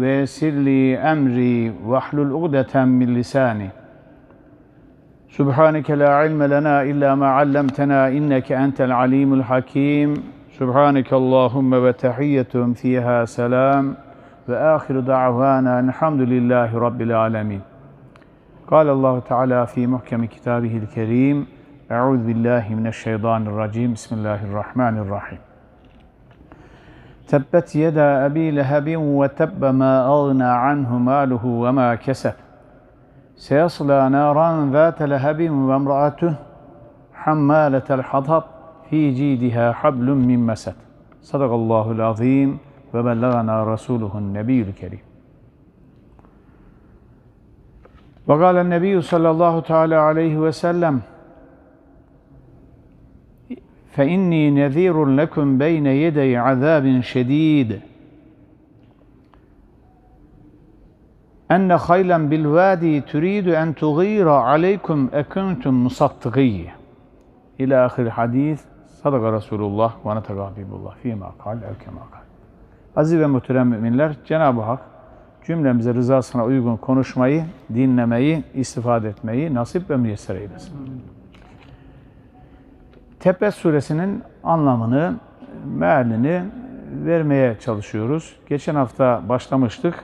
ve sirli emri ve hlul ugdeten min lisani. Subhaneke la ilme lena illa ma allamtena inneke entel alimul hakim. Subhaneke Allahümme ve tehiyyetum fiha selam ve ahiru da'vana elhamdülillahi rabbil alemin. قال الله تعالى في محكم كتابه الكريم أعوذ بالله من الشيطان الرجيم بسم الله الرحمن الرحيم تبت يدا أبي لهب وتب ما أغنى عنه ماله وما كسب. سيصلى نارا ذات لهب وامرأته حمالة الحطب في جيدها حبل من مسد. صدق الله العظيم وبلغنا رسوله النبي الكريم. وقال النبي صلى الله تعالى عليه وسلم فإني نذير لكم بين يدي عذاب شديد أن خيلا بالوادي تريد أن تغير عليكم أكنتم مصدقية إلى آخر الحديث صدق رسول الله ونطق حبيب الله فيما قال أو كما قال Aziz ve muhterem müminler, Cenab-ı Hak cümlemize rızasına uygun konuşmayı, dinlemeyi, istifade etmeyi nasip ve müyesser eylesin. Tebet suresinin anlamını, mealini vermeye çalışıyoruz. Geçen hafta başlamıştık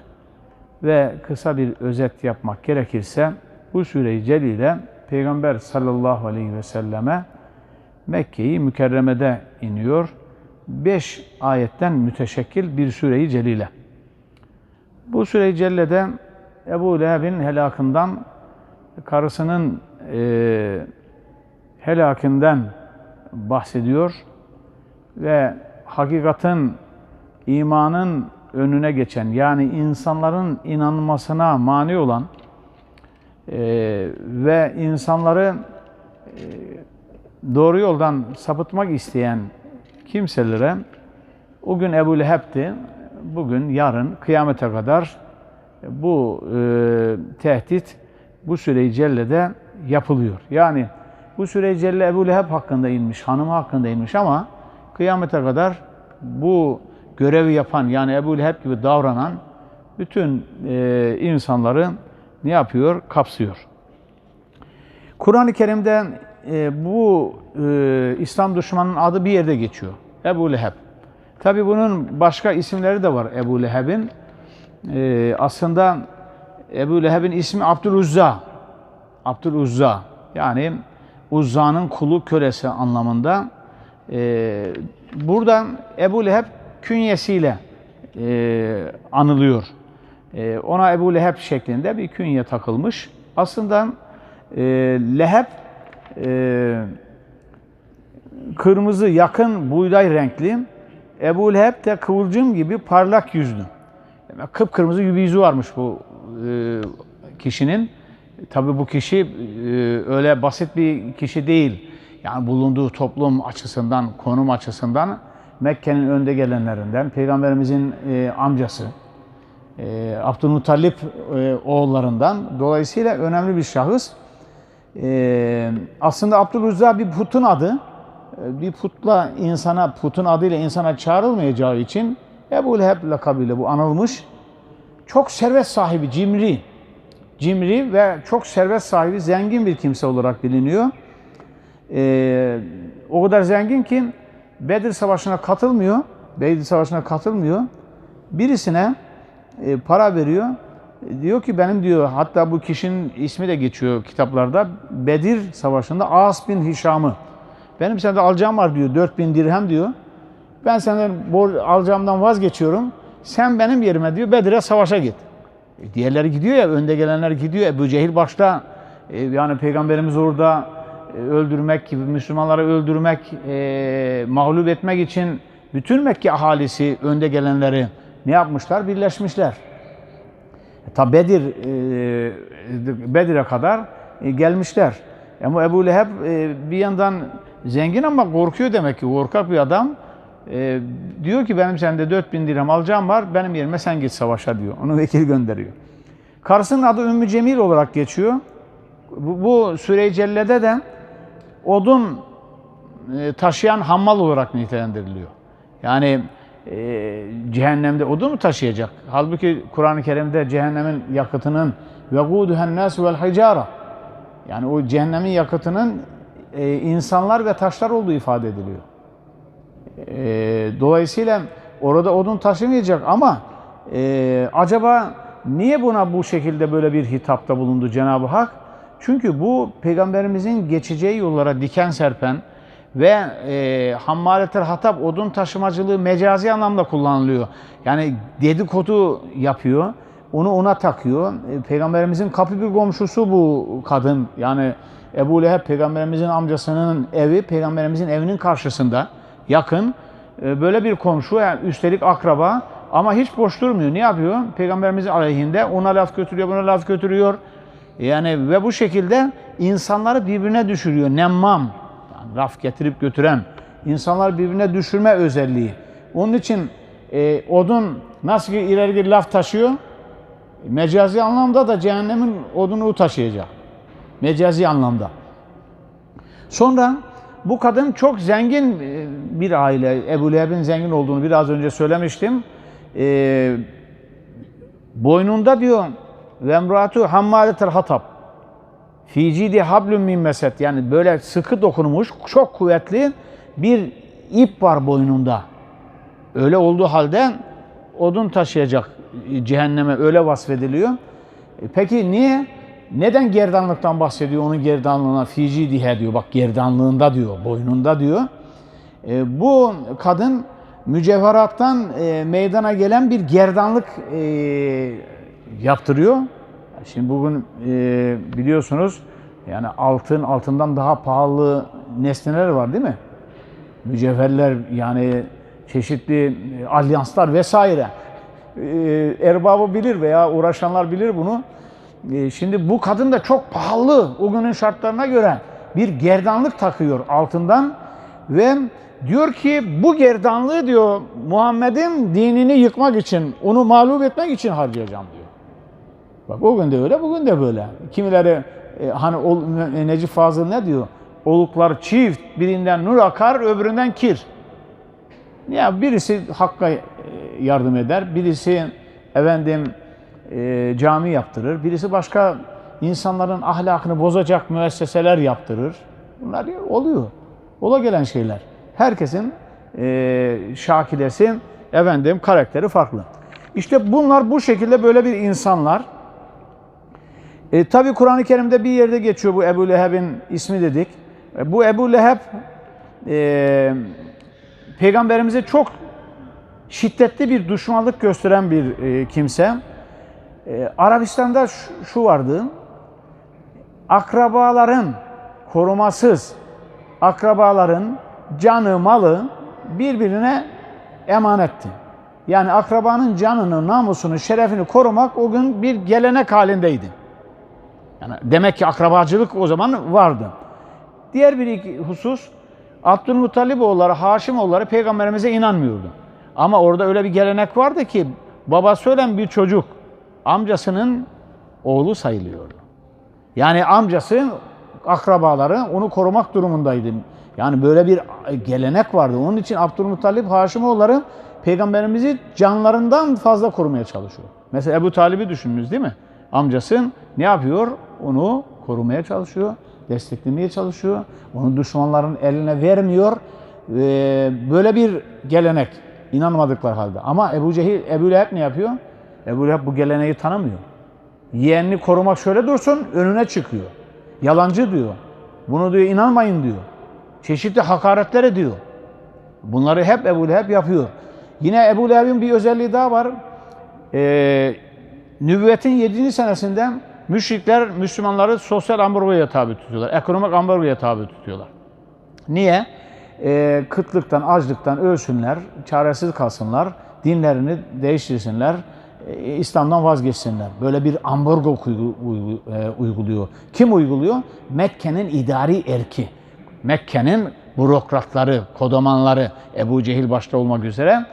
ve kısa bir özet yapmak gerekirse bu sure-i celile Peygamber sallallahu aleyhi ve selleme Mekke'yi mükerremede iniyor. Beş ayetten müteşekkil bir sure-i celile. Bu sure-i cellede Ebu Leheb'in helakından, karısının e, helakından bahsediyor ve hakikatin imanın önüne geçen yani insanların inanmasına mani olan e, ve insanları e, doğru yoldan sapıtmak isteyen kimselere o gün Ebu Leheb'ti, bugün yarın kıyamete kadar bu e, tehdit bu süre-i cellede yapılıyor. Yani bu süre Celle Ebu Leheb hakkında inmiş, hanımı hakkında inmiş ama kıyamete kadar bu görevi yapan yani Ebu Leheb gibi davranan bütün e, insanları ne yapıyor? Kapsıyor. Kur'an-ı Kerim'de e, bu e, İslam düşmanının adı bir yerde geçiyor. Ebu Leheb. Tabi bunun başka isimleri de var Ebu Leheb'in. E, aslında Ebu Leheb'in ismi Abdüluzza. Abdüluzza. Yani Uzza'nın kulu kölesi anlamında. Ee, burada Ebu Leheb künyesiyle e, anılıyor. E, ona Ebu Leheb şeklinde bir künye takılmış. Aslında e, Leheb e, kırmızı yakın buğday renkli. Ebu Leheb de kıvılcım gibi parlak yüzlü. Yani kıpkırmızı yüzü varmış bu e, kişinin. Tabii bu kişi e, öyle basit bir kişi değil. Yani bulunduğu toplum açısından, konum açısından Mekke'nin önde gelenlerinden, Peygamberimizin e, amcası, e, Abdülmuttalip oğullarından. Dolayısıyla önemli bir şahıs. Aslında Abdülüzza bir putun adı. Bir putla insana, putun adıyla insana çağrılmayacağı için Ebu Leheb lakabıyla bu anılmış. Çok servet sahibi, cimri cimri ve çok servet sahibi, zengin bir kimse olarak biliniyor. Ee, o kadar zengin ki Bedir Savaşı'na katılmıyor. Bedir Savaşı'na katılmıyor. Birisine e, para veriyor. Diyor ki benim diyor, hatta bu kişinin ismi de geçiyor kitaplarda. Bedir Savaşı'nda As bin Hişam'ı. Benim senden alacağım var diyor, 4000 dirhem diyor. Ben senden alacağımdan vazgeçiyorum. Sen benim yerime diyor Bedir'e savaşa git. E, diğerleri gidiyor ya, önde gelenler gidiyor. Ebu Cehil başta, e, yani Peygamberimiz orada e, öldürmek gibi, Müslümanları öldürmek, e, mağlup etmek için bütün Mekke ahalisi, önde gelenleri ne yapmışlar? Birleşmişler. Ta Bedir e, Bedir'e kadar e, gelmişler. Ama Ebu Leheb e, bir yandan zengin ama korkuyor demek ki korkak bir adam. E, diyor ki benim sende 4000 dirhem alacağım var benim yerime sen git savaşa diyor. Onu vekil gönderiyor. Karısının adı Ümmü Cemil olarak geçiyor. Bu, bu Celle'de de odun e, taşıyan hammal olarak nitelendiriliyor. Yani e, cehennemde odun mu taşıyacak? Halbuki Kur'an-ı Kerim'de cehennemin yakıtının nas vel hicara yani o cehennemin yakıtının e, insanlar ve taşlar olduğu ifade ediliyor. E, dolayısıyla orada odun taşımayacak ama e, acaba niye buna bu şekilde böyle bir hitapta bulundu Cenab-ı Hak? Çünkü bu peygamberimizin geçeceği yollara diken serpen ve e, hammaletel hatap odun taşımacılığı mecazi anlamda kullanılıyor. Yani dedikodu yapıyor. Onu ona takıyor. E, Peygamberimizin kapı bir komşusu bu kadın. Yani Ebu Leheb peygamberimizin amcasının evi peygamberimizin evinin karşısında yakın. E, böyle bir komşu yani üstelik akraba ama hiç boş durmuyor. Ne yapıyor? Peygamberimizin aleyhinde ona laf götürüyor, buna laf götürüyor. Yani ve bu şekilde insanları birbirine düşürüyor. Nemmam, yani laf getirip götüren, insanlar birbirine düşürme özelliği. Onun için e, odun nasıl ki ileri bir laf taşıyor, mecazi anlamda da cehennemin odunu taşıyacak. Mecazi anlamda. Sonra bu kadın çok zengin e, bir aile. Ebu Leheb'in zengin olduğunu biraz önce söylemiştim. E, boynunda diyor ve emratu hammaletel hatab. Fi cidi hablum min meset. Yani böyle sıkı dokunmuş, çok kuvvetli bir ip var boynunda. Öyle olduğu halde odun taşıyacak cehenneme öyle vasfediliyor. E Peki niye? Neden gerdanlıktan bahsediyor? Onun gerdanlığına fici dihe diyor. Bak gerdanlığında diyor, boynunda diyor. E, bu kadın mücevherattan e, meydana gelen bir gerdanlık e, yaptırıyor. Şimdi bugün e, biliyorsunuz yani altın altından daha pahalı nesneler var değil mi? Mücevherler yani çeşitli e, alyanslar vesaire. E, erbabı bilir veya uğraşanlar bilir bunu. E, şimdi bu kadın da çok pahalı o günün şartlarına göre bir gerdanlık takıyor altından ve diyor ki bu gerdanlığı diyor Muhammed'in dinini yıkmak için, onu mağlup etmek için harcayacağım diyor. Bak o gün de öyle, bugün de böyle. Kimileri e, hani ol, e, Necip Fazıl ne diyor? Oluklar çift, birinden nur akar, öbüründen kir. Ya birisi hakka e, yardım eder, birisi efendim e, cami yaptırır, birisi başka insanların ahlakını bozacak müesseseler yaptırır. Bunlar oluyor. Ola gelen şeyler. Herkesin e, şakilesi, efendim karakteri farklı. İşte bunlar bu şekilde böyle bir insanlar. E, Tabi Kur'an-ı Kerim'de bir yerde geçiyor bu Ebu Leheb'in ismi dedik. E, bu Ebu Leheb e, peygamberimize çok şiddetli bir düşmanlık gösteren bir e, kimse. E, Arabistan'da şu, vardı. Akrabaların korumasız akrabaların canı malı birbirine emanetti. Yani akrabanın canını, namusunu, şerefini korumak o gün bir gelenek halindeydi. Yani demek ki akrabacılık o zaman vardı. Diğer bir husus Abdülmuttalip oğulları, Haşim oğulları peygamberimize inanmıyordu. Ama orada öyle bir gelenek vardı ki babası ölen bir çocuk amcasının oğlu sayılıyordu. Yani amcası akrabaları onu korumak durumundaydı. Yani böyle bir gelenek vardı. Onun için Abdülmuttalip Haşimoğulları peygamberimizi canlarından fazla korumaya çalışıyor. Mesela Ebu Talib'i düşününüz değil mi? Amcası ne yapıyor? Onu korumaya çalışıyor, desteklemeye çalışıyor. Onu düşmanların eline vermiyor. Böyle bir gelenek inanmadıkları halde. Ama Ebu Cehil, Ebu Leheb ne yapıyor? Ebu Leheb bu geleneği tanımıyor. Yeğenini korumak şöyle dursun, önüne çıkıyor. Yalancı diyor. Bunu diyor inanmayın diyor. Çeşitli hakaretler ediyor. Bunları hep Ebu Leheb yapıyor. Yine Ebu Leheb'in bir özelliği daha var. Ee, nübüvvetin 7. senesinde müşrikler Müslümanları sosyal ambargoya tabi tutuyorlar. Ekonomik ambargoya tabi tutuyorlar. Niye? Ee, kıtlıktan, açlıktan ölsünler, çaresiz kalsınlar, dinlerini değiştirsinler, e, İslam'dan vazgeçsinler. Böyle bir ambargo e, uyguluyor. Kim uyguluyor? Mekke'nin idari erki. Mekke'nin bürokratları, kodamanları Ebu Cehil başta olmak üzere.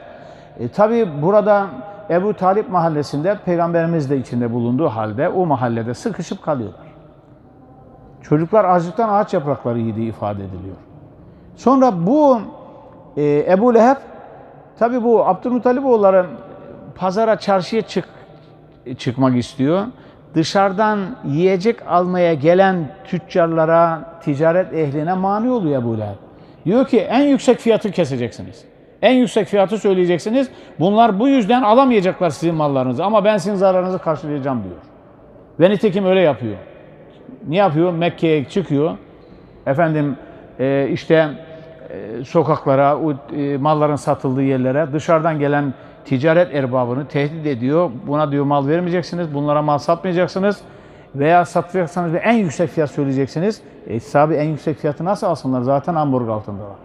E, Tabi burada Ebu Talip mahallesinde peygamberimiz de içinde bulunduğu halde o mahallede sıkışıp kalıyorlar. Çocuklar açlıktan ağaç yaprakları yediği ifade ediliyor. Sonra bu e, Ebu Leheb tabi bu Abdülmutaliboğulları pazara çarşıya çık, çıkmak istiyor. Dışarıdan yiyecek almaya gelen tüccarlara, ticaret ehline mani oluyor Ebu Leheb. Diyor ki en yüksek fiyatı keseceksiniz. En yüksek fiyatı söyleyeceksiniz. Bunlar bu yüzden alamayacaklar sizin mallarınızı ama ben sizin zararınızı karşılayacağım diyor. Ve nitekim öyle yapıyor. Ne yapıyor? Mekke'ye çıkıyor. Efendim e, işte e, sokaklara, e, malların satıldığı yerlere dışarıdan gelen ticaret erbabını tehdit ediyor. Buna diyor mal vermeyeceksiniz, bunlara mal satmayacaksınız veya satacaksanız en yüksek fiyat söyleyeceksiniz. E, sahibi en yüksek fiyatı nasıl alsınlar? Zaten ambargo altındalar.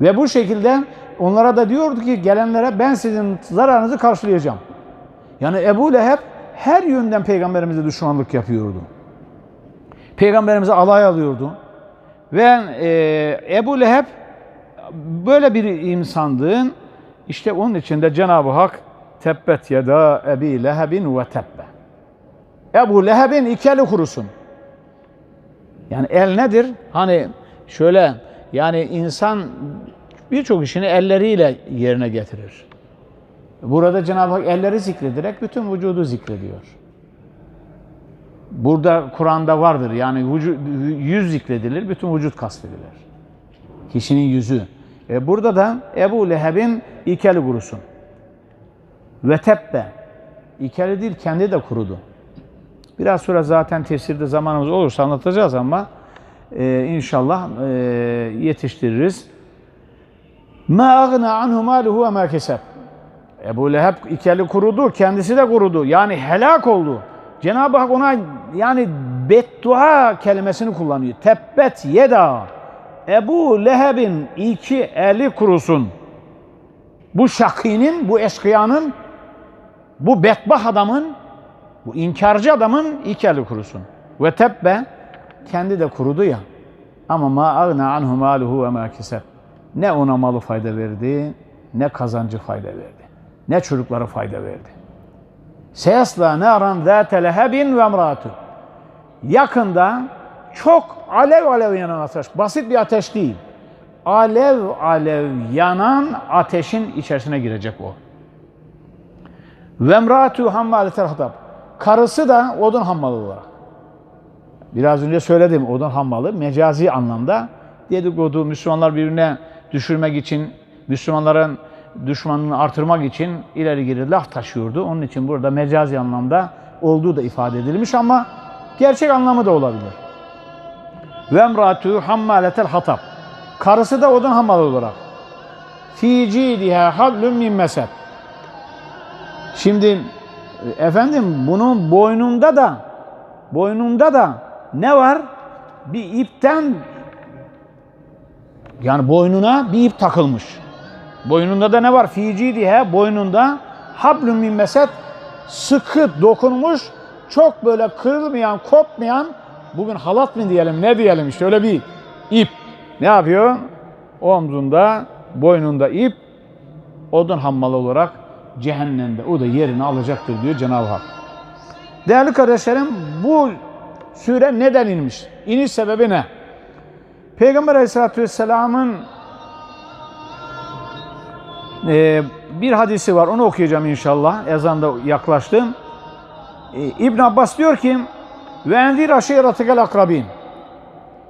Ve bu şekilde onlara da diyordu ki gelenlere ben sizin zararınızı karşılayacağım. Yani Ebu Leheb her yönden peygamberimize düşmanlık yapıyordu. Peygamberimize alay alıyordu. Ve e, Ebu Leheb böyle bir insandığın işte onun içinde Cenab-ı Hak tebbet yeda Ebi Lehebin ve tebbe. Ebu Leheb'in iki eli kurusun. Yani el nedir? Hani şöyle yani insan birçok işini elleriyle yerine getirir. Burada Cenab-ı Hak elleri zikrederek bütün vücudu zikrediyor. Burada Kur'an'da vardır yani vücut, yüz zikredilir, bütün vücut kastedilir. Kişinin yüzü. E burada da Ebu Leheb'in ikeli kurusun. Ve tebbe. İkeli değil, kendi de kurudu. Biraz sonra zaten tefsirde zamanımız olursa anlatacağız ama e, inşallah e, yetiştiririz. Ma agna anhu maluhu ve ma keseb. Ebu Leheb ikeli kurudu, kendisi de kurudu. Yani helak oldu. Cenab-ı Hak ona yani beddua kelimesini kullanıyor. Tebbet yeda. Ebu Leheb'in iki eli kurusun. Bu şakinin, bu eşkıyanın, bu bedbah adamın, bu inkarcı adamın iki eli kurusun. Ve tebbe kendi de kurudu ya. Ama ma agna anhu maluhu ve ma keseb. Ne ona malı fayda verdi, ne kazancı fayda verdi. Ne çocuklara fayda verdi. Seyasla naran zâte lehebin ve emratu. Yakında çok alev alev yanan ateş. Basit bir ateş değil. Alev alev yanan ateşin içerisine girecek o. Ve emratu hammaletel hatab. Karısı da odun hammalı olarak. Biraz önce söyledim odun hammalı mecazi anlamda dedikodu Müslümanlar birbirine düşürmek için Müslümanların düşmanını artırmak için ileri geri laf taşıyordu. Onun için burada mecazi anlamda olduğu da ifade edilmiş ama gerçek anlamı da olabilir. Ve emratu hammaletel hatab. Karısı da odun hammalı olarak. Fi cidiha hablum min mesed. Şimdi efendim bunun boynunda da boynunda da ne var? Bir ipten yani boynuna bir ip takılmış. Boynunda da ne var? Fici diye boynunda hablum min mesed sıkı dokunmuş, çok böyle kırılmayan, kopmayan bugün halat mı diyelim, ne diyelim işte öyle bir ip. Ne yapıyor? Omzunda, boynunda ip odun hammalı olarak cehennemde o da yerini alacaktır diyor Cenab-ı Hak. Değerli kardeşlerim bu sure neden inmiş? İniş sebebi ne? Peygamber Aleyhisselatü Vesselam'ın ee, bir hadisi var onu okuyacağım inşallah. Ezan da yaklaştı. Ee, İbn Abbas diyor ki ve enzir aşiratikel akrabin.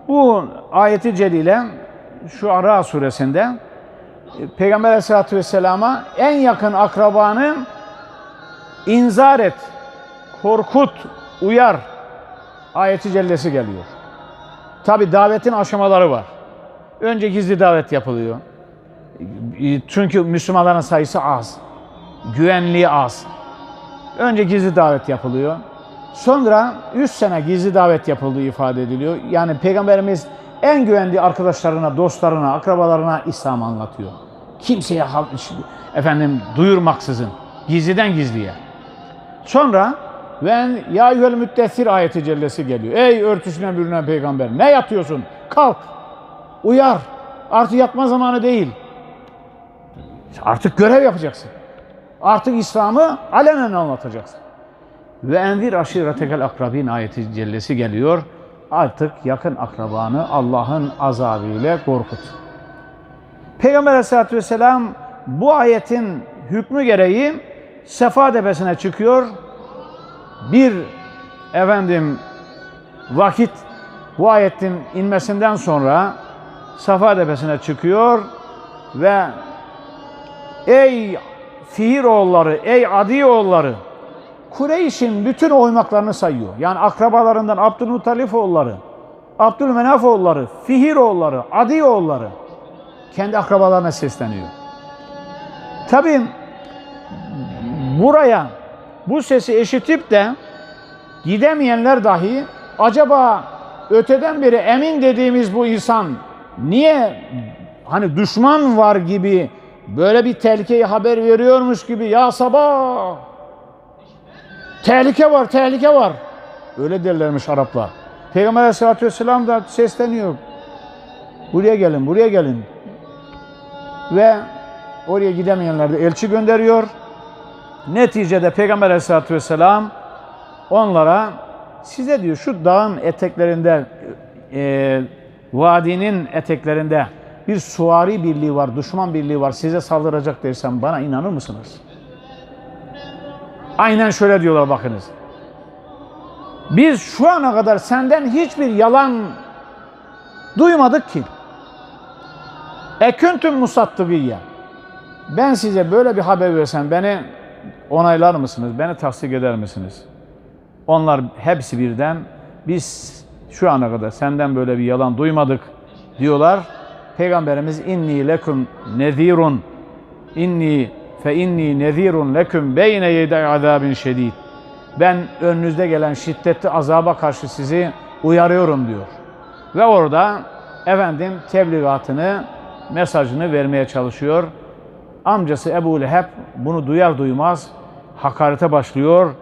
Bu ayeti celile şu Ara suresinde e, Peygamber Aleyhisselatü Vesselam'a en yakın akrabanı inzar et, korkut, uyar ayeti cellesi geliyor. Tabi davetin aşamaları var. Önce gizli davet yapılıyor. Çünkü Müslümanların sayısı az. Güvenliği az. Önce gizli davet yapılıyor. Sonra 3 sene gizli davet yapıldığı ifade ediliyor. Yani Peygamberimiz en güvendiği arkadaşlarına, dostlarına, akrabalarına İslam anlatıyor. Kimseye efendim duyurmaksızın. Gizliden gizliye. Sonra ve ya eyyuhel müddessir ayeti cellesi geliyor. Ey örtüsüne bürünen peygamber ne yatıyorsun? Kalk. Uyar. Artık yatma zamanı değil. Artık görev yapacaksın. Artık İslam'ı alenen anlatacaksın. Ve envir aşiretekel akrabin ayeti cellesi geliyor. Artık yakın akrabanı Allah'ın azabıyla korkut. Peygamber aleyhissalatü vesselam bu ayetin hükmü gereği Sefa tepesine çıkıyor. Bir efendim vakit bu ayetin inmesinden sonra Safa tepesine çıkıyor ve ey Fihir oğulları, ey Adi oğulları Kureyş'in bütün oymaklarını sayıyor. Yani akrabalarından Abdülmuttalif oğulları, Abdülmenaf oğulları, Fihir oğulları, Adi oğulları kendi akrabalarına sesleniyor. Tabii buraya bu sesi eşitip de gidemeyenler dahi acaba öteden beri emin dediğimiz bu insan niye hani düşman var gibi böyle bir tehlikeyi haber veriyormuş gibi ya sabah tehlike var tehlike var öyle derlermiş Araplar. Peygamber aleyhissalatü vesselam da sesleniyor. Buraya gelin buraya gelin ve oraya gidemeyenler de elçi gönderiyor. Neticede Peygamber aleyhissalatü vesselam onlara size diyor şu dağın eteklerinde e, vadinin eteklerinde bir suvari birliği var, düşman birliği var size saldıracak dersem bana inanır mısınız? Aynen şöyle diyorlar bakınız. Biz şu ana kadar senden hiçbir yalan duymadık ki. Eküntüm musattıgiyye. Ben size böyle bir haber versem beni onaylar mısınız? Beni tasdik eder misiniz? Onlar hepsi birden biz şu ana kadar senden böyle bir yalan duymadık diyorlar. Peygamberimiz inni lekum nezirun inni fe inni nezirun leküm beyne yedey azabin şedid. Ben önünüzde gelen şiddetli azaba karşı sizi uyarıyorum diyor. Ve orada efendim tebligatını, mesajını vermeye çalışıyor. Amcası Ebu Leheb bunu duyar duymaz hakarete başlıyor.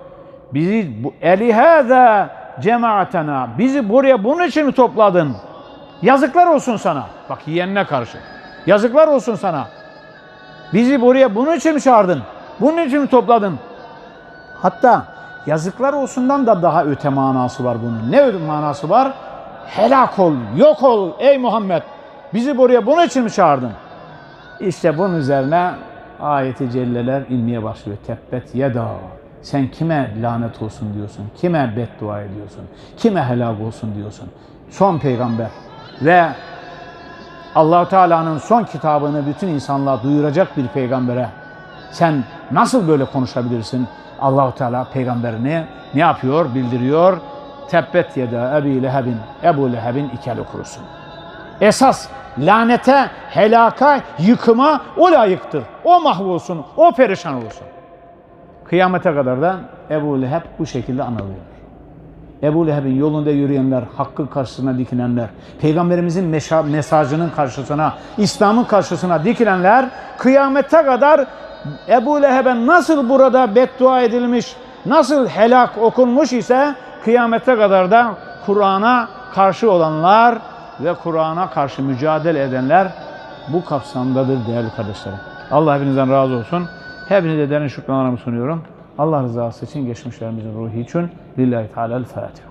Bizi elihâzâ cemaatena bizi buraya bunun için mi topladın? Yazıklar olsun sana. Bak yeğenine karşı. Yazıklar olsun sana. Bizi buraya bunun için mi çağırdın? Bunun için mi topladın? Hatta yazıklar olsundan da daha öte manası var bunun. Ne öte manası var? Helak ol, yok ol ey Muhammed. Bizi buraya bunun için mi çağırdın? İşte bunun üzerine ayeti celleler inmeye başlıyor. Tebbet yeda. Sen kime lanet olsun diyorsun? Kime beddua ediyorsun? Kime helak olsun diyorsun? Son peygamber ve Allahu Teala'nın son kitabını bütün insanlığa duyuracak bir peygambere sen nasıl böyle konuşabilirsin? Allahu Teala peygamberini ne yapıyor? Bildiriyor. Tebbet yeda Ebi Lehebin, Ebu Lehebin ikeli kurusun. Esas lanete, helaka, yıkıma o layıktır. O mahvolsun, o perişan olsun. Kıyamete kadar da Ebu Leheb bu şekilde anılıyor. Ebu Leheb'in yolunda yürüyenler, hakkın karşısına dikilenler, Peygamberimizin mesajının karşısına, İslam'ın karşısına dikilenler, kıyamete kadar Ebu Leheb'e nasıl burada beddua edilmiş, nasıl helak okunmuş ise, kıyamete kadar da Kur'an'a karşı olanlar ve Kur'an'a karşı mücadele edenler bu kapsamdadır değerli kardeşlerim. Allah hepinizden razı olsun. Hepinize derin şükranlarımı sunuyorum. Allah rızası için, geçmişlerimizin ruhi için. لله تعالى الفاتحة.